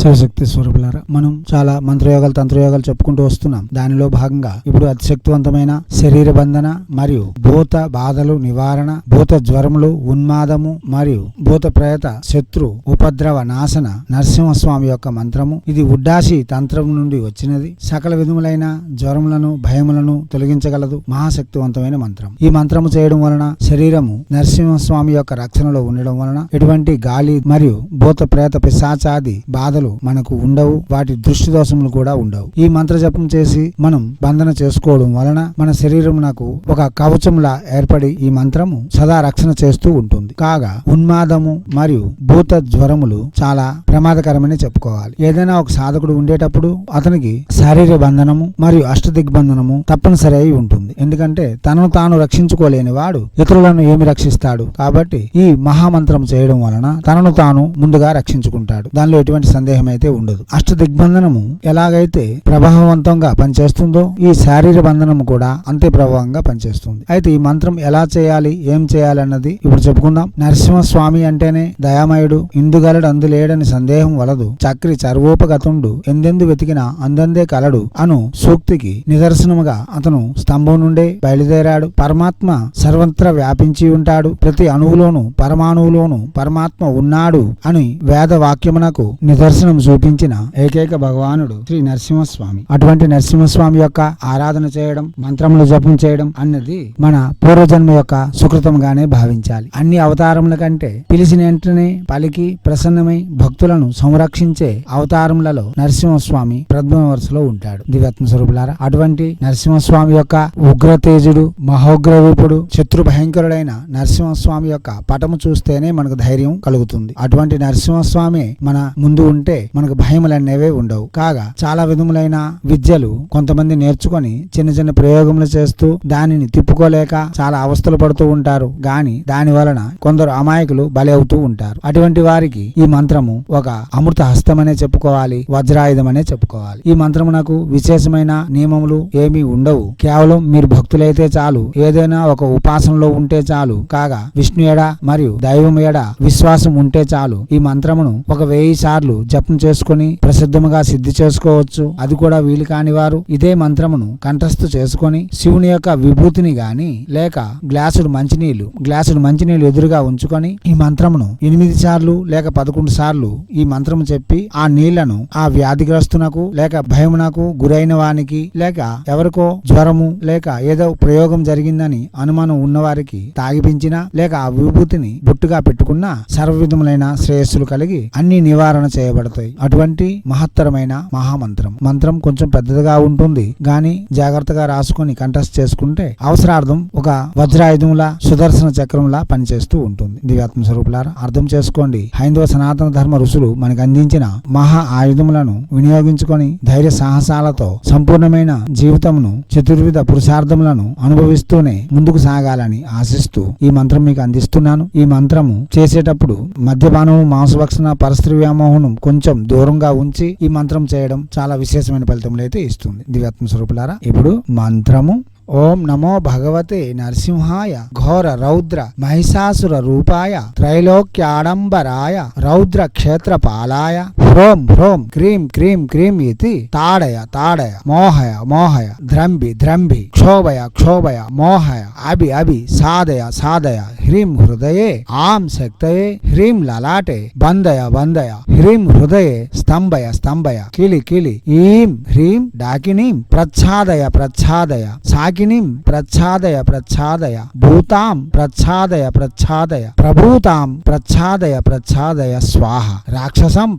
శివశక్తి స్వరూపులారా మనం చాలా మంత్రయోగాలు తంత్రయోగాలు చెప్పుకుంటూ వస్తున్నాం. దానిలో భాగంగా ఇప్పుడు అతి శక్తివంతమైన శరీర బంధన మరియు భూత బాధలు నివారణ భూత జ్వరములు ఉన్మాదము మరియు భూత ప్రేత శత్రు ఉపద్రవ నాశన నరసింహస్వామి యొక్క మంత్రము. ఇది ఉడ్డాసి తంత్రం నుండి వచ్చినది. సకల విధములైన జ్వరములను భయములను తొలగించగలదు. మహాశక్తివంతమైన మంత్రం. ఈ మంత్రము చేయడం వలన శరీరము నరసింహస్వామి యొక్క రక్షణలో ఉండడం వలన ఎటువంటి గాలి మరియు భూత ప్రేత పిశాచాది బాధలు మనకు ఉండవు వాటి దృష్టి దోషములు కూడా ఉండవు. ఈ మంత్ర జపం చేసి మనం బంధన చేసుకోవడం వలన మన శరీరం నాకు ఒక కవచంలా ఏర్పడి ఈ మంత్రము సదా రక్షణ చేస్తూ ఉంటుంది. కాగా ఉన్మాదము మరియు భూత జ్వరములు చాలా ప్రమాదకరమని చెప్పుకోవాలి. ఏదైనా ఒక సాధకుడు ఉండేటప్పుడు అతనికి శారీర బంధనము మరియు అష్టదిగ్బంధనము తప్పనిసరి అయి ఉంటుంది. ఎందుకంటే తనను తాను రక్షించుకోలేని వాడు ఇతరులను ఏమి రక్షిస్తాడు? కాబట్టి ఈ మహామంత్రం చేయడం వలన తనను తాను ముందుగా రక్షించుకుంటాడు. దానిలో ఎటువంటి సందేహం అయితే ఉండదు. అష్ట దిగ్బంధనము ఎలాగైతే ప్రభావవంతంగా పనిచేస్తుందో ఈ శారీర బంధనము కూడా అంతే ప్రభావంగా పనిచేస్తుంది. అయితే ఈ మంత్రం ఎలా చేయాలి ఏం చేయాలి అన్నది ఇప్పుడు చెప్పుకుందాం. నరసింహస్వామి అంటేనే దయామయుడు ఇందుగలడు అందులేడని సందేహం వలదు. చక్రి చర్వోపగతుండు ఎందెందు వెతికినా అందందే కలడు అను సూక్తికి నిదర్శనముగా అతను స్తంభం నుండే బయలుదేరాడు. పరమాత్మ సర్వత్ర వ్యాపించి ఉంటాడు. ప్రతి అణువులోను పరమాణువులోను పరమాత్మ ఉన్నాడు అని వేద వాక్యమునకు నిదర్శన చూపించిన ఏకైక భగవానుడు శ్రీ నరసింహస్వామి. అటువంటి నరసింహస్వామి యొక్క ఆరాధన చేయడం మంత్రములు జపం చేయడం అన్నది మన పూర్వజన్మ యొక్క సుకృతంగానే భావించాలి. అన్ని అవతారముల కంటే పిలిచిన వెంటనే పలికి ప్రసన్నమై భక్తులను సంరక్షించే అవతారములలో నరసింహస్వామి ప్రథమ వరుసలో ఉంటాడు. దివ్యాత్మ స్వరూపులారా అటువంటి నరసింహస్వామి యొక్క ఉగ్రతేజుడు మహోగ్రరూపుడు శత్రు భయంకరుడైన నరసింహస్వామి యొక్క పటము చూస్తేనే మనకు ధైర్యం కలుగుతుంది. అటువంటి నరసింహస్వామి మన ముందు ఉంటే మనకు భయములనేవే ఉండవు. కాగా చాలా విధములైన విద్యలు కొంతమంది నేర్చుకొని చిన్న చిన్న ప్రయోగములు చేస్తూ దానిని తిప్పుకోలేక చాలా అవస్థలు పడుతూ ఉంటారు. గాని దాని వలన కొందరు అమాయకులు బలి అవుతూ ఉంటారు. అటువంటి వారికి ఈ మంత్రము ఒక అమృత హస్తమనే చెప్పుకోవాలి వజ్రాయుధమనే చెప్పుకోవాలి. ఈ మంత్రమునకు విశేషమైన నియమములు ఏమీ ఉండవు. కేవలం మీరు భక్తులైతే చాలు ఏదైనా ఒక ఉపాసనలో ఉంటే చాలు. కాగా విష్ణు ఎడ మరియు దైవం ఎడ విశ్వాసం ఉంటే చాలు. ఈ మంత్రమును ఒక వెయ్యి సార్లు జపం చేసుకొని ప్రసిద్ధముగా సిద్ధి చేసుకోవచ్చు. అది కూడా వీలు కాని వారు ఇదే మంత్రమును కంఠస్థు చేసుకొని శివుని యొక్క విభూతిని గాని లేక గ్లాసుడు మంచినీళ్ళు గ్లాసుడు మంచినీళ్ళు ఎదురుగా ఉంచుకొని ఈ మంత్రమును ఎనిమిది సార్లు లేక పదకొండు సార్లు ఈ మంత్రము చెప్పి ఆ నీళ్ళను ఆ వ్యాధిగ్రస్తునకు లేక భయమునకు గురైన వానికి లేక ఎవరికో జ్వరము లేక ఏదో ప్రయోగం జరిగిందని అనుమానం ఉన్నవారికి తాగిపించిన లేక ఆ విభూతిని బొట్టుగా పెట్టుకున్న సర్వ విధములైన శ్రేయస్సులు కలిగి అన్ని నివారణ చేయబడతాయి అటువంటి మహత్తరమైన మహామంత్రం. మంత్రం కొంచెం పెద్దదిగా ఉంటుంది. గాని జాగ్రత్తగా రాసుకొని కంఠస్థ చేసుకుంటే అవసరార్థం ఒక వజ్రాయుధంలా సుదర్శన చక్రంలా పనిచేస్తూ ఉంటుంది. దివ్యాత్మ స్వరూపులారా అర్థం చేసుకోండి. హైందవ సనాతన ధర్మ ఋషులు మనకు అందించిన మహా ఆయుధములను వినియోగించుకొని ధైర్య సాహసాలతో సంపూర్ణమైన జీవితమును చతుర్విధ పురుషార్థములను అనుభవిస్తూనే ముందుకు సాగాలని ఆశిస్తూ ఈ మంత్రం మీకు అందిస్తున్నాను. ఈ మంత్రము చేసేటప్పుడు మద్యపానము మాంసభక్షణ పరస్త్రీ వ్యామోహనం కొంచెం కొంచెం దూరంగా ఉంచి ఈ మంత్రం చేయడం చాలా విశేషమైన ఫలితములు అయితే ఇస్తుంది. దివ్యాత్మ స్వరూపులారా ఇప్పుడు మంత్రము. ఓం నమో భగవతే నరసింహాయ ఘోర రౌద్ర మహిషాసుర రూపాయ త్రైలోక్యాడంబరాయ రౌద్ర క్షేత్రపాలాయ. హ్రోం హ్రోం క్రీం క్రీం క్రీం ఇది తాడయ తాడయ మోహయ మోహయ ద్రంబి ద్రంబి క్షోభయ క్షోభయ మోహయ అభి అభి సాదయ సాదయ హ్రీం హృదయే ఆం శక్తయే హ్రీం లలాటే బందయ బందయ హ్రీం హృదయే స్తంభయ స్తంభయ కిలి కిలి ఈం హ్రీం డాకినీం ప్రచ్ఛాదయ ప్రచ్ఛాదయ సాకినీం ప్రచ్ఛాదయ ప్రచ్ఛాదయ భూతాం ప్రచ్ఛాదయ ప్రచ్ఛాదయ ప్రభూతాం ప్రచ్ఛాదయ ప్రచ్ఛాదయ స్వాహ రాక్షసం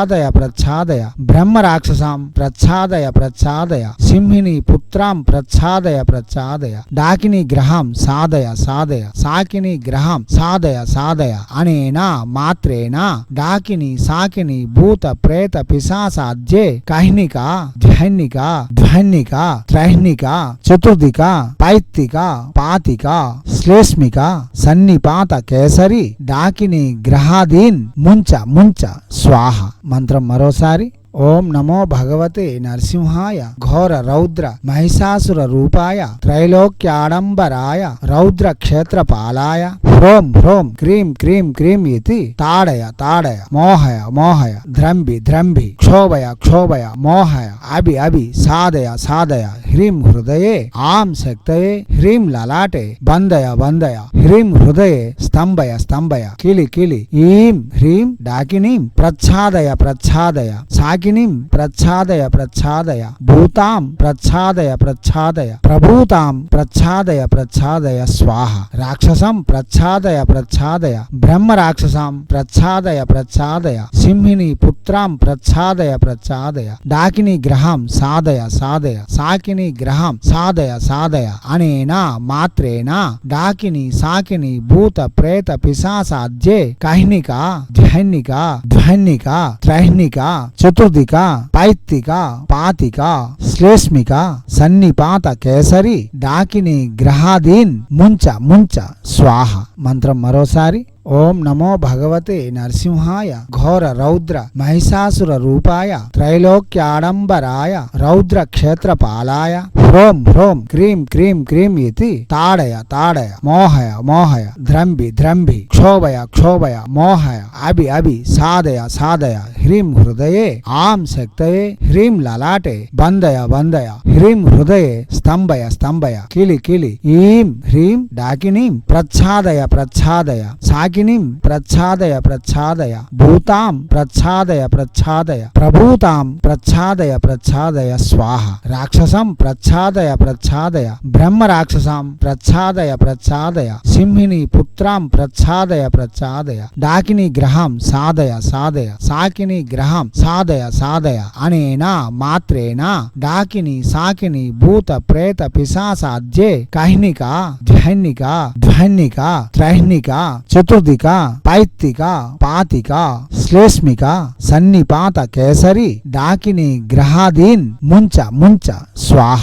ప్రచ్ఛాదయ ప్రచ్ఛాదయ. బ్రహ్మ రాక్షసాం ప్రచ్ఛాదయ ప్రచ్ఛాదయ. సింహిని పుత్రాం ప్రచ్ఛాదయ ప్రచ్ఛాదయ. డాకిని గ్రహం సాదయ సాదయ. సాకిని గ్రహం సాదయ సాదయ. అనేనా మాత్రేనా? డాకిని సాకిని భూత ప్రేత పిశాసాధ్యే కహినిక ధ్వన్నిక ధ్వన్నిక త్రైహ్నిక చతుర్థిక పైత్తిక పాతిక శ్లేష్మిక సన్నిపాత కేసరి డాకిని గ్రహాదీన్ ముంచ ముంచ స్వాహ. మంత్రం మరోసారి ఓం నమో భగవతే నరసింహాయ ఘోర రౌద్ర మహిషాసుర రూపాయ త్రైలోక్యాడంబరాయ రౌద్ర క్షేత్రపాలాయ. హ్రోం హ్రోం క్రీం క్రీం క్రీం ఇది తాడయ తాడయ మోహయ మోహయ ద్రంబి ద్రంబి క్షోభయ క్షోభయ మోహయ అభి అభి సాధయ సాధయ హ్రీం హృదయే ఆం శక్తయే హ్రీం లలాటే బందయ బందయ హ్రీం హృదయే స్తంభయ స్తంభయ కిలి కిలి ఈం హ్రీం డాకినీం ప్రచ్ఛాదయ ప్రచ్ఛాదయ సాకినీం ప్రచ్ఛాదయ ప్రచ్ఛాదయ. భూతాం ప్రచ్ఛాదయ ప్రచ్ఛాదయ. ప్రభూతాం ప్రచ్ఛాదయ ప్రచ్ఛాదయ స్వాహ. రాక్షసం ప్రచ్ఛాదయ ప్రచ్ఛాదయ. బ్రహ్మ రాక్షసాం ప్రచ్ఛాదయ ప్రచ్ఛాదయ. సింహిని పుత్రాం ప్రచ్ఛాదయ ప్రచ్ఛాదయ. డాకిని గ్రహం సాదయ సాదయ. సాకిని గ్రహం సాదయ సాదయ. అనేనా మాత్రేణ డాకిని సాకిని భూత ప్రేత పిశాసాధ్యే కహినిక ధ్వన్నిక అహన్నిక త్రైహ్నిక చతుర్థిక పైత్తిక పాతిక శ్లేష్మిక సన్నిపాత కేసరి డాకిని గ్రహాదీన్ ముంచ ముంచ స్వాహ. మంత్రం మరోసారి. ఓం నమో భగవతే నరసింహాయ ఘోర రౌద్ర మహిషాసుర రూపాయ త్రైలోక్యాడంబరాయ రౌద్ర క్షేత్రపాలాయ. హ్రోం హ్రోం క్రీం క్రీం క్రీం ఇది తాడయ తాడయ మోహయ మోహయ ద్రంబి ద్రంబి క్షోభయ క్షోభయ మోహయ అభి అభి సాధయ సాధయ హ్రీం హృదయే ఆం శక్తయే హ్రీం లలాటే బందయ బందయ హ్రీం హృదయే స్తంభయ స్తంభయ కిలి కిలి ఈం హ్రీం డాకినీం ప్రచ్ఛాదయ ప్రచ్ఛాదయ సాకినీం ప్రచ్ఛాదయ ప్రచ్ఛాదయ భూతాం ప్రచ్ఛాదయ ప్రచ్ఛాదయ ప్రభూతాం ప్రచ్ఛాదయ ప్రచ్ఛాదయ స్వాహ రాక్షసం ప్రచ్ఛాదయ ప్రచ్ఛాదయ బ్రహ్మ రాక్షసాం ప్రచ్ఛాదయ ప్రచ్ఛాదయ సింహిని పుత్రాం ప్రచ్ఛాదయ ప్రచ్ఛాదయ డాకిని గ్రహం సాదయ సాదయ సాకిని గ్రహం సాధయ సాధయ అనేనా మాత్రేనా డాకిని సాకిని భూత ప్రేత పిశాసాధ్యే కహినిక ధ్వన్నిక ధ్వన్నిక త్రైహ్నిక చతుర్థిక పైత్తిక పాతిక శ్లేష్మిక సన్నిపాత కేసరి డాకిని గ్రహాదీన్ ముంచ ముంచ స్వాహ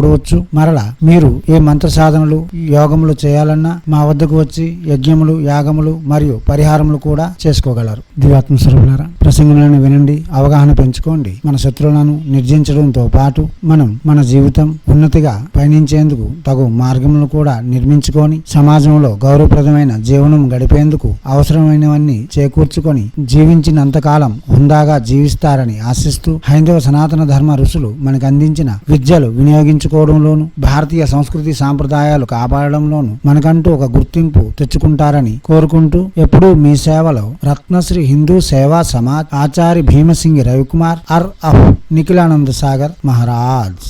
చూడవచ్చు. మరలా మీరు ఏ మంత్ర సాధనలు యోగములు చేయాలన్నా మా వద్దకు వచ్చి యజ్ఞములు యాగములు మరియు పరిహారములు కూడా చేసుకోగలరు. దివాత్మ స్వరూపులారా ప్రసంగములను వినండి అవగాహన పెంచుకోండి. మన శత్రువులను నిర్జించడంతో పాటు మనం మన జీవితం ఉన్నతిగా పయనించేందుకు తగు మార్గములను కూడా నిర్మించుకొని సమాజంలో గౌరవప్రదమైన జీవనం గడిపేందుకు అవసరమైనవన్నీ చేకూర్చుకొని జీవించినంతకాలం హుందాగా జీవిస్తారని ఆశిస్తూ హైందవ సనాతన ధర్మ ఋషులు మనకు అందించిన విద్యలు వినియోగించు పెంచుకోవడంలోను భారతీయ సంస్కృతి సాంప్రదాయాలు కాపాడడంలోను మనకంటూ ఒక గుర్తింపు తెచ్చుకుంటారని కోరుకుంటూ ఎప్పుడూ మీ సేవలో రత్నశ్రీ హిందూ సేవా సమాజ్ ఆచారి భీమసింగి రవికుమార్ అర్ అఫ్ నిఖిలానంద సాగర్ మహారాజ్.